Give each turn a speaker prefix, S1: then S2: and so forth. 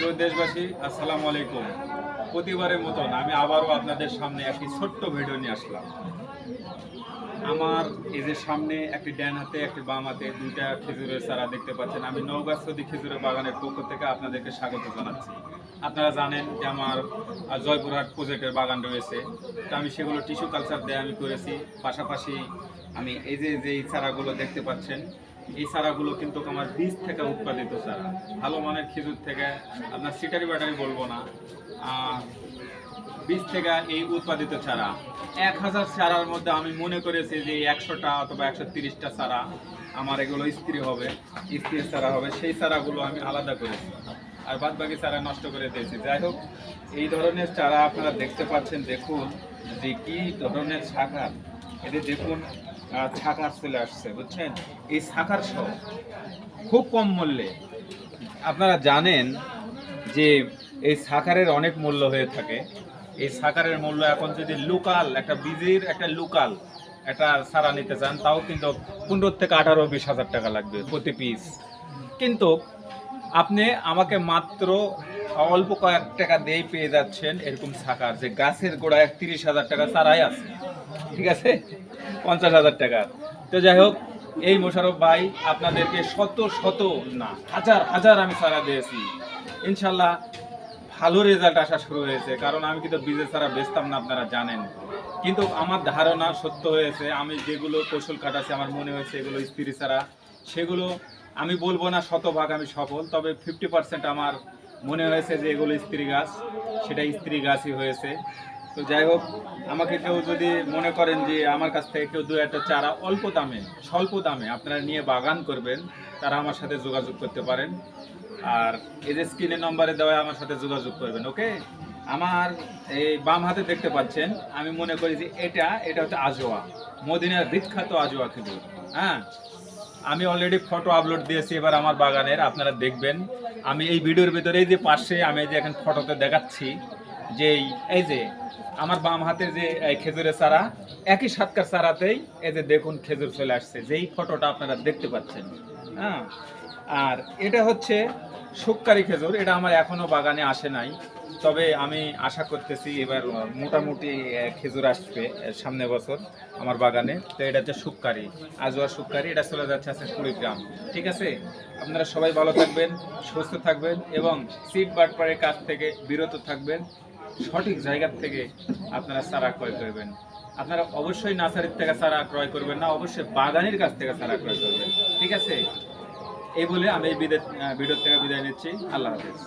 S1: প্রিয় দেশবাসী, আসসালামু আলাইকুম। প্রতিবারের মতন আমি আবারও আপনাদের সামনে একটি ছোট্ট ভিডিও নিয়ে আসলাম। আমার এই যে সামনে একটি ড্যান হাতে, একটি বাম হাতে দুইটা খেজুরের চারা দেখতে পাচ্ছেন। আমি নওগাঁ সদি খেজুরের বাগানের পক্ষ থেকে আপনাদেরকে স্বাগত জানাচ্ছি। আপনারা জানেন যে আমার জয়পুরহাট প্রজেক্টের বাগান রয়েছে। তো আমি সেগুলো টিস্যু কালচার দিয়ে আমি করেছি। পাশাপাশি আমি এই যে যে এই চারাগুলো দেখতে পাচ্ছেন এই চারাগুলো কিন্তু আমার বীজ থেকে উৎপাদিত চারা। ভালো মানের খেজুর থেকে, আপনার সিটারি বাটারি বলব না বীজ থেকে এই উৎপাদিত চারা। এক হাজার চারার মধ্যে আমি মনে করেছি যে একশোটা অথবা একশো তিরিশটা চারা আমার এগুলো স্ত্রী হবে, স্ত্রীর চারা হবে, সেই চারাগুলো আমি আলাদা করেছি। আর বাদ বাকি চারা নষ্ট করে দিয়েছি। যাই হোক, এই ধরনের চারা আপনারা দেখতে পাচ্ছেন, দেখুন যে কী ধরনের শাখার এতে দেখুন শাখার চলে আসছে, বুঝছেন? এই শাখার সহ খুব কম মূল্যে। আপনারা জানেন যে এই সাকারের অনেক মূল্য হয়ে থাকে। এই সাকারের মূল্য এখন যদি লোকাল, একটা বীজের একটা লোকাল একটা সারা নিতে চান, তাও কিন্তু পনেরো থেকে আঠারো, বিশ হাজার টাকা লাগবে প্রতি পিস কিন্তু আপনি আমাকে মাত্র অল্প কয়েক টাকা দিয়েই পেয়ে যাচ্ছেন এরকম সাকার যে গাছের গোড়ায় তিরিশ হাজার টাকা চারাই আছে। ঠিক আছে? পঞ্চাশ হাজার টাকা। তো যাই হোক, এই মোশারফ ভাই আপনাদেরকে শত শত না, হাজার হাজার আমি সারা দিয়েছি। ইনশাল্লাহ ভালো রেজাল্ট আসা শুরু হয়েছে। কারণ আমি কিন্তু বীজের ছাড়া বেচতাম না, আপনারা জানেন। কিন্তু আমার ধারণা সত্য হয়েছে, আমি যেগুলো কৌশল কাটাচ্ছি আমার মনে হয়েছে এগুলো স্ত্রী ছাড়া সেগুলো আমি বলব না শতভাগ আমি সফল, তবে ফিফটি পার্সেন্ট আমার মনে হয়েছে যে এগুলো স্ত্রী গাছ, সেটা স্ত্রী গাছই হয়েছে। তো যাই হোক, আমাকে কেউ যদি মনে করেন যে আমার কাছ থেকে কেউ দু একটা চারা অল্প দামে, স্বল্প দামে আপনারা নিয়ে বাগান করবেন, তারা আমার সাথে যোগাযোগ করতে পারেন। আর এই যে স্ক্রিনের নম্বরে দেওয়া আমার সাথে যোগাযোগ করবেন, ওকে? আমার এই বাম হাতে দেখতে পাচ্ছেন, আমি মনে করি যে এটা এটা হচ্ছে আজোয়া, মদিনার বিখ্যাত আজোয়া খেজুর হ্যাঁ? আমি অলরেডি ফটো আপলোড দিয়েছি এবার আমার বাগানের, আপনারা দেখবেন। আমি এই ভিডিওর ভিতরে যে পাশে আমি যে এখন ফটোতে দেখাচ্ছি, যে এই- যে আমার বাম হাতে যে, এই খেজুরের চারা, একই সাতকার চারাতেই এই যে দেখুন খেজুর চলে আসছে, যেই ফটোটা আপনারা দেখতে পাচ্ছেন। হ্যাঁ? আর এটা হচ্ছে শুক্কারি খেজুর, এটা আমার এখনও বাগানে আসে নাই। তবে আমি আশা করতেছি এবার মোটামুটি খেজুর আসবে সামনে বছর আমার বাগানে। তো এটা হচ্ছে শুক্কারি আজোয়া শুক্কারি এটা চলে যাচ্ছে আছে কুড়ি গ্রাম। ঠিক আছে? আপনারা সবাই ভালো থাকবেন, সুস্থ থাকবেন এবং সিট বাটপাড়ের কাছ থেকে বিরত থাকবেন। সঠিক জায়গা থেকে আপনারা চারা ক্রয় করবেন। আপনারা অবশ্যই নার্সারির থেকে চারা ক্রয় করবেন না, অবশ্যই বাগানের কাছ থেকে চারা ক্রয় করবেন। ঠিক আছে? এই বলে আমি আহ, ভিডিও থেকে বিদায় নিচ্ছি। আল্লাহ হাফেজ।